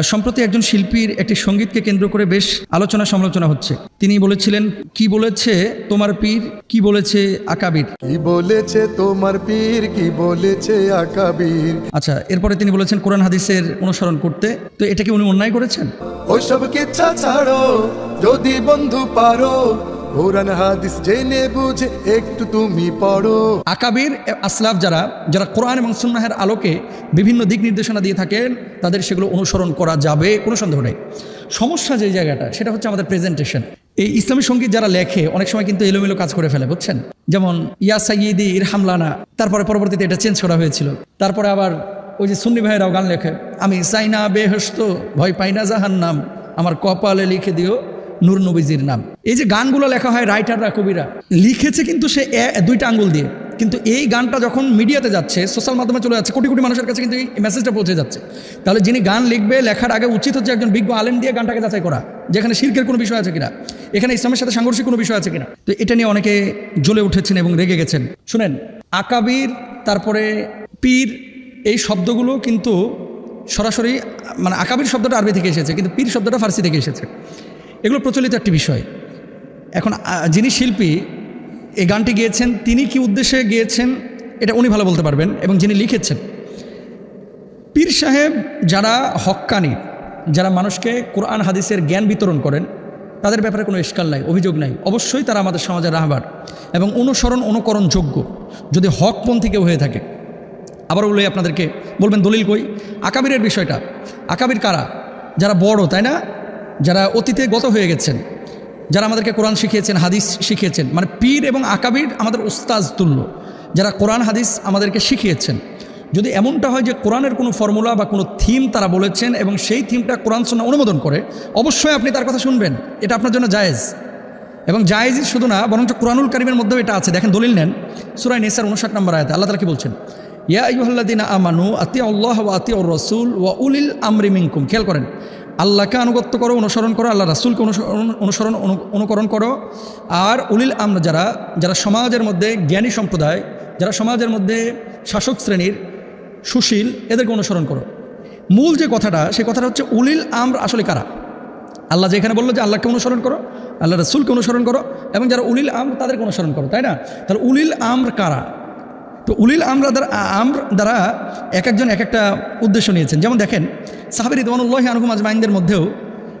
সম্প্রতি একজন শিল্পীর একটি সঙ্গীতকে কেন্দ্র করে বেশ আলোচনা সমালোচনা হচ্ছে। তিনি বলেছিলেন কি বলেছে তোমার পীর? কি বলেছে আকাবির? কি বলেছে তোমার পীর? কি বলেছে আকাবির? আচ্ছা এরপরে তিনি বলেছেন কোরআন হাদিসের অনুসরণ করতে। তো এটা কি উনি অন্যায় করেছেন? ওইসব কিচ্ছা ছাড়ো যদি বন্ধু পারো কোরআন হাদিস জেনে বুঝে একটু তুমি পড়ো। আকাবির আসলাফ যারা যারা কোরআন এবং সুন্নাহের আলোকে বিভিন্ন দিক নির্দেশনা দিয়ে থাকেন, তাদের সেগুলো অনুসরণ করা যাবে, কোনো সন্দেহ নেই। সমস্যা যে জায়গাটা, সেটা হচ্ছে আমাদের প্রেজেন্টেশন এই ইসলামী সংগীত যারা লেখে, অনেক সময় কিন্তু এলোমেলো কাজ করে ফেলে, বুঝছেন? যেমন, ইয়া সাইয়িদি ইরহামলানা, তারপরে পরবর্তীতে এটা চেঞ্জ করা হয়েছিল। তারপরে আবার ওই যে সুন্নি ভাইয়েরাও গান লেখে, আমি সাইনা বেহস্ত, ভয় পাই না জাহান নাম আমার কপালে লিখে দিও নূর নবীজির নাম। এই যে গানগুলো লেখা হয় রাইটাররা, কবিরা, লিখেছে কিন্তু সে দুইটা আঙ্গুল দিয়ে। কিন্তু এই গানটা যখন মিডিয়াতে যাচ্ছে, সোশ্যাল মাধ্যমে চলে যাচ্ছে, কোটি কোটি মানুষের কাছে কিন্তু এই মেসেজটা পৌঁছে যাচ্ছে। তাহলে যিনি গান লিখবে, লেখার আগে উচিত হচ্ছে একজন বিজ্ঞ আলেম দিয়ে গানটাকে যাচাই করা, যেখানে শিল্পের কোনো বিষয় আছে কিনা, এখানে ইসলামের সাথে সাংঘর্ষিক কোনো বিষয় আছে কিনা। তো এটা নিয়ে অনেকে জ্বলে উঠেছেন এবং রেগে গেছেন। শুনেন, আকাবির, তারপরে পীর, এই শব্দগুলো কিন্তু সরাসরি মানে আকাবির শব্দটা আরবি থেকে এসেছে, কিন্তু পীর শব্দটা ফার্সি থেকে এসেছে। এগুলো প্রচলিত একটি বিষয়। এখন যিনি শিল্পী, এই গানটি গিয়েছেন, তিনি কি উদ্দেশ্যে গিয়েছেন, এটা উনি ভালো বলতে পারবেন এবং যিনি লিখেছেন। পীর সাহেব যারা হক্কানি, যারা মানুষকে কোরআন, হাদিসের জ্ঞান বিতরণ করেন, তাদের ব্যাপারে কোনো ইস্কাল নাই, অভিযোগ নাই। অবশ্যই তারা আমাদের সমাজের রাহবার এবং অনুসরণ, অনুকরণ যোগ্য। যদি হকপন্থী কেউ হয়ে থাকে, আবার বলে আপনাদেরকে বলবেন দলিল কই? আকাবিরের বিষয়টা। আকাবির কারা? যারা বড়, তাই না? যারা অতীতে গত হয়ে গেছেন, যারা আমাদেরকে কোরআন শিখিয়েছেন, হাদিস শিখিয়েছেন মানে পীর এবং আকাবির আমাদের উস্তাজ তুল্য, যারা কোরআন, হাদিস আমাদেরকে শিখিয়েছেন। যদি এমনটা হয় যে কোরআনের কোনো ফর্মুলা বা কোনো থিম তারা বলেছেন এবং সেই থিমটা কোরআন সন্না অনুমোদন করে, অবশ্যই আপনি তার কথা শুনবেন। এটা আপনার জন্য জায়েজ। এবং জায়েজই শুধু না, বরঞ্চ কোরআনুল কারিমের মধ্যেও এটা আছে। দেখেন, দলিল নেন। সুরাই নেসার উনষাট নম্বর আয়াতে আল্লাহ তালা কি বলছেন? ইয়া ইউহাল্লাদিনা আমানু আতি আল্লাহ আতি রসুল ওয়া উলিল আমরি মিনকুম। খেয়াল করেন। আল্লাহকে আনুগত্য করো, অনুসরণ করো, আল্লাহ রাসুলকে অনুসরণ অনুসরণ, অনু- অনুকরণ করো। আর উলিল আমর যারা যারা সমাজের মধ্যে জ্ঞানী সম্প্রদায়, যারা সমাজের মধ্যে শাসক শ্রেণির সুশীল, এদেরকে অনুসরণ করো। মূল যে কথাটা সেই কথাটা হচ্ছে উলিল আমর আসলে কারা? আল্লাহ যেখানে বলল যে আল্লাহকে অনুসরণ করো, আল্লাহ রসুলকে অনুসরণ করো, এবং যারা উলিল আম তাদেরকে অনুসরণ করো, তাই না? তাহলে উলিল আমর কারা? তো উলিল আমরা দ্বারা, আমর দ্বারা এক একজন এক একটা উদ্দেশ্য নিয়েছেন। যেমন দেখেন, সাহাবির ইদমানুল্লাহ আনহুম আজমাইনদের মধ্যেও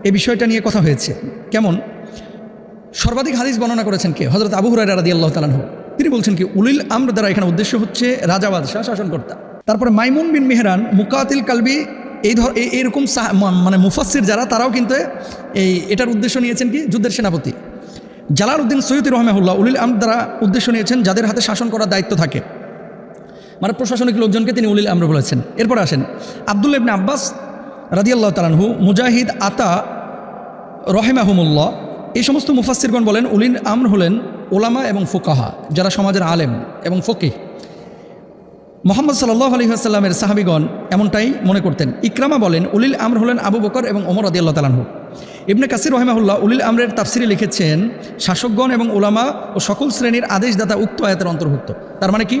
এই বিষয়টা নিয়ে কথা হয়েছে। কেমন? সর্বাধিক হাদিস বর্ণনা করেছেন কে? হজরত আবু হুরাই রাদি আল্লাহ তালাহ তিনি বলছেন কি, উলিল আমর দ্বারা এখানে উদ্দেশ্য হচ্ছে রাজা বাদশাহ শাসনকর্তা। তারপরে মাইমুন বিন মেহরান, মুকাতিল কালবি, এই ধর এই- এইরকম মানে মুফাসির যারা, তারাও কিন্তু এই, এটার উদ্দেশ্য নিয়েছেন কি? যুদ্ধের সেনাপতি। জালাল উদ্দিন সৈয়দ রহমাহুল্লাহ উলিল আমর দ্বারা উদ্দেশ্য নিয়েছেন যাদের হাতে শাসন করার দায়িত্ব থাকে। মানে প্রশাসনিক লোকজনকে তিনি উলিল আমর বলেছেন। এরপর আসেন আবদুল্লা ইবনে আব্বাস রাদিয়াল্লাহ তালানহু মুজাহিদ আতা রহেমাহুমুল্লাহ, এই সমস্ত মুফাসিরগণ বলেন, উলিল আমর হলেন ওলামা এবং ফোকাহা, যারা সমাজের আলেম এবং ফকিহ। মোহাম্মদ সাল্লাহ আসাল্লামের সাহাবিগণ এমনটাই মনে করতেন। ইকরামা বলেন, উলিল আমর হলেন আবু বকর এবং ওমর আদি আল্লাহ তালাহু ইবনে কাসির রহেমাহুল্লাহ উলিল আমরের তাফসিরে লিখেছেন, শাসকগণ এবং ওলামা ও সকল শ্রেণির আদেশদাতা উক্ত আয়াতের অন্তর্ভুক্ত। তার মানে কি?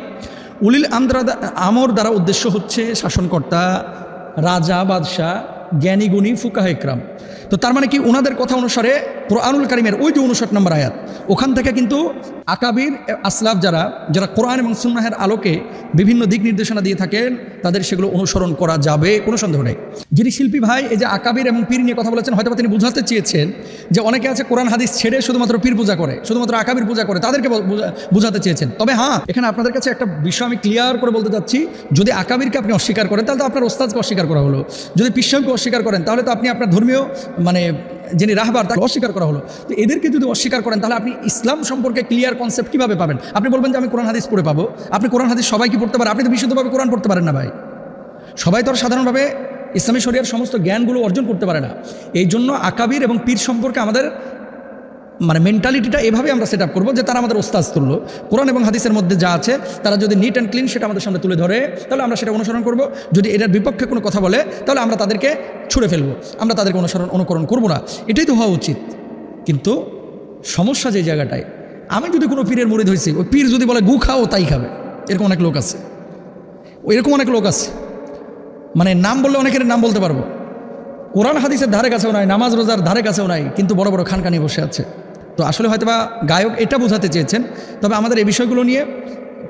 উলিল আমদ্রা আমর দ্বারা উদ্দেশ্য হচ্ছে শাসনকর্তা রাজা বাদশাহ জ্ঞানীগুণী ফুকাহ ইকরাম তো তার মানে কি ওনাদের কথা অনুসারে কোরআনুল কারিমের ওই যে উনষাট নম্বর আয়াত, ওখান থেকে কিন্তু আকাবির আসলাফ যারা যারা কোরআন এবং সুন্নাহের আলোকে বিভিন্ন দিক নির্দেশনা দিয়ে থাকেন, তাদের সেগুলো অনুসরণ করা যাবে, কোনো সন্দেহ নেই। যিনি শিল্পী ভাই, এই যে আকাবির এবং পীর নিয়ে কথা বলেছেন, হয়তোবা তিনি বুঝাতে চেয়েছেন যে অনেকে আছে কোরআন হাদিস ছেড়ে শুধুমাত্র পীর পূজা করে, শুধুমাত্র আকাবির পূজা করে, তাদেরকে বুঝাতে চেয়েছেন। তবে হ্যাঁ এখানে আপনাদের কাছে একটা বিষয় আমি ক্লিয়ার করে বলতে চাচ্ছি, যদি আকাবিরকে আপনি অস্বীকার করেন, তাহলে তো আপনার ওস্তাদকে অস্বীকার করা হলো। যদি পিসাবকে অস্বীকার করেন, তাহলে তো আপনি আপনার ধর্মীয় মানে যিনি রাহবার, তাকে অস্বীকার করা হলো। তো এদেরকে যদি অস্বীকার করেন, তাহলে আপনি ইসলাম সম্পর্কে ক্লিয়ার কনসেপ্ট কীভাবে পাবেন? আপনি বলবেন যে, আমি কোরআন হাদিস পড়ে পাবো। আপনি কোরআন হাদিস সবাই কি পড়তে পারেন আপনি তো বিশুদ্ধভাবে কোরআন পড়তে পারেন না ভাই। সবাই তো আর সাধারণভাবে ইসলামী শরিয়ার সমস্ত জ্ঞানগুলো অর্জন করতে পারে না। এই জন্য আকাবির এবং পীর সম্পর্কে আমাদের মানে মেন্টালিটিটা এভাবে আমরা সেট আপ করব যে তারা আমাদের ওস্তাজ তুললো কোরআন এবং হাদিসের মধ্যে যা আছে, তারা যদি নিট অ্যান্ড ক্লিন সেটা আমাদের সামনে তুলে ধরে, তাহলে আমরা সেটা অনুসরণ করব। যদি এটার বিপক্ষে কোনো কথা বলে, তাহলে আমরা তাদেরকে ছুঁড়ে ফেলব। আমরা তাদেরকে অনুসরণ, অনুকরণ করব না। এটাই তো হওয়া উচিত। কিন্তু সমস্যা যে জায়গাটায়, আমি যদি কোনো পীরের মুড়ি ধরেছি ওই পীর যদি বলে, গু খাও, তাই খাবে। এরকম অনেক লোক আছে। এরকম অনেক লোক আছে। মানে নাম বললে অনেকের নাম বলতে পারব। কোরআন হাদিসের ধারে কাছেও নাই, নামাজ রোজার ধারে কাছেও নাই, কিন্তু বড় বড় খানকা নিয়ে বসে আছে। তো আসলে হয়তো বা গায়ক এটা বোঝাতে চেয়েছেন, তবে আমাদের এই বিষয়গুলো নিয়ে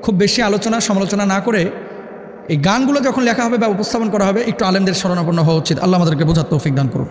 খুব বেশি আলোচনা সমালোচনা না করে এই গানগুলো যখন লেখা হবে বা উপস্থাপন করা হবে, একটু আলেমদের স্মরণাপন্ন হওয়া উচিত। আল্লাহ আমাদেরকে বোঝার তৌফিক দান করুন।